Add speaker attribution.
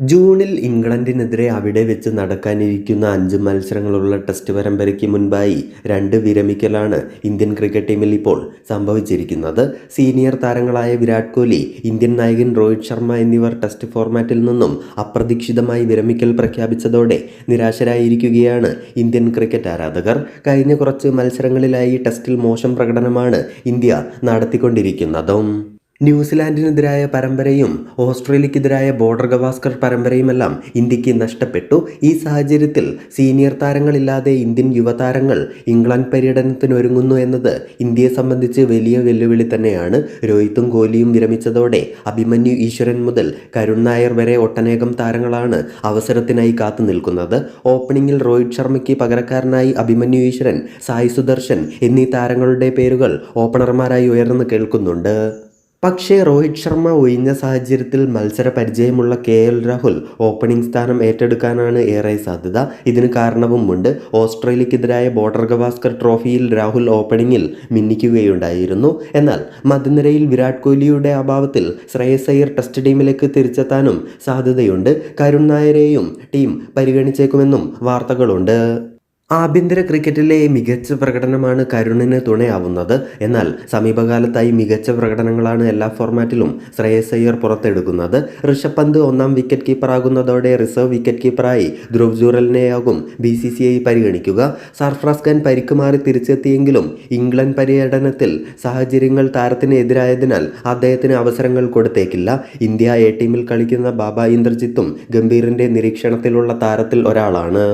Speaker 1: ജൂണിൽ ഇംഗ്ലണ്ടിനെതിരെ അവിടെ വെച്ച് നടക്കാനിരിക്കുന്ന അഞ്ച് മത്സരങ്ങളുള്ള ടെസ്റ്റ് പരമ്പരയ്ക്ക് മുൻപായി രണ്ട് വിരമിക്കലാണ് ഇന്ത്യൻ ക്രിക്കറ്റ് ടീമിൽ ഇപ്പോൾ സംഭവിച്ചിരിക്കുന്നത്. സീനിയർ താരങ്ങളായ വിരാട് കോഹ്ലി ഇന്ത്യൻ നായകൻ രോഹിത് ശർമ്മ എന്നിവർ ടെസ്റ്റ് ഫോർമാറ്റിൽ നിന്നും അപ്രതീക്ഷിതമായി വിരമിക്കൽ പ്രഖ്യാപിച്ചതോടെ നിരാശരായിരിക്കുകയാണ് ഇന്ത്യൻ ക്രിക്കറ്റ് ആരാധകർ. കഴിഞ്ഞ കുറച്ച് മത്സരങ്ങളിലായി ടെസ്റ്റിൽ മോശം പ്രകടനമാണ് ഇന്ത്യ നടത്തിക്കൊണ്ടിരിക്കുന്നതും. ന്യൂസിലാൻഡിനെതിരായ പരമ്പരയും ഓസ്ട്രേലിയക്കെതിരായ ബോർഡർ ഗവാസ്കർ പരമ്പരയുമെല്ലാം ഇന്ത്യയ്ക്ക് നഷ്ടപ്പെട്ടു. ഈ സാഹചര്യത്തിൽ സീനിയർ താരങ്ങളില്ലാതെ ഇന്ത്യൻ യുവതാരങ്ങൾ ഇംഗ്ലണ്ട് പര്യടനത്തിനൊരുങ്ങുന്നു എന്നത് ഇന്ത്യയെ സംബന്ധിച്ച് വലിയ വെല്ലുവിളി തന്നെയാണ്. രോഹിത്തും കോഹ്ലിയും വിരമിച്ചതോടെ അഭിമന്യു ഈശ്വരൻ മുതൽ കരുൺ നായർ വരെ ഒട്ടനേകം താരങ്ങളാണ് അവസരത്തിനായി കാത്തു നിൽക്കുന്നത്. ഓപ്പണിംഗിൽ രോഹിത് ശർമ്മയ്ക്ക് പകരക്കാരനായി അഭിമന്യു ഈശ്വരൻ സായി സുദർശൻ എന്നീ താരങ്ങളുടെ പേരുകൾ ഓപ്പണർമാരായി ഉയർന്നു കേൾക്കുന്നുണ്ട്. പക്ഷേ രോഹിത് ശർമ്മ ഒഴിഞ്ഞ സാഹചര്യത്തിൽ മത്സര പരിചയമുള്ള കെ എൽ രാഹുൽ ഓപ്പണിംഗ് സ്ഥാനം ഏറ്റെടുക്കാനാണ് ഏറെ സാധ്യത. ഇതിന് കാരണവുമുണ്ട്. ഓസ്ട്രേലിയക്കെതിരായ ബോർഡർ ഗവാസ്കർ ട്രോഫിയിൽ രാഹുൽ ഓപ്പണിംഗിൽ മിന്നിക്കുകയുണ്ടായിരുന്നു. എന്നാൽ മധ്യനിരയിൽ വിരാട് കോഹ്ലിയുടെ അഭാവത്തിൽ ശ്രേയസ് അയ്യർ ടെസ്റ്റ് ടീമിലേക്ക് തിരിച്ചെത്താനും സാധ്യതയുണ്ട്. കരുൺ നായരെയും ടീം പരിഗണിച്ചേക്കുമെന്നും വാർത്തകളുണ്ട്. ആഭ്യന്തര ക്രിക്കറ്റിലെ മികച്ച പ്രകടനമാണ് കരുണിന് തുണയാവുന്നത്. എന്നാൽ സമീപകാലത്തായി മികച്ച പ്രകടനങ്ങളാണ് എല്ലാ ഫോർമാറ്റിലും ശ്രേയസ് അയ്യർ പുറത്തെടുക്കുന്നത്. ഋഷഭ് പന്ത് ഒന്നാം വിക്കറ്റ് കീപ്പറാകുന്നതോടെ റിസർവ് വിക്കറ്റ് കീപ്പറായി ധ്രുവ് ജൂറലിനെയാകും ബി സി സി ഐ പരിഗണിക്കുക. സർഫ്രാസ് ഖാൻ പരിക്ക് മാറി തിരിച്ചെത്തിയെങ്കിലും ഇംഗ്ലണ്ട് പര്യടനത്തിൽ സാഹചര്യങ്ങൾ താരത്തിന് എതിരായതിനാൽ അദ്ദേഹത്തിന് അവസരങ്ങൾ കൊടുത്തേക്കില്ല. ഇന്ത്യ എ ടീമിൽ കളിക്കുന്ന ബാബ ഇന്ദ്രജിത്തും ഗംഭീറിന്റെ നിരീക്ഷണത്തിലുള്ള താരത്തിൽ ഒരാളാണ്.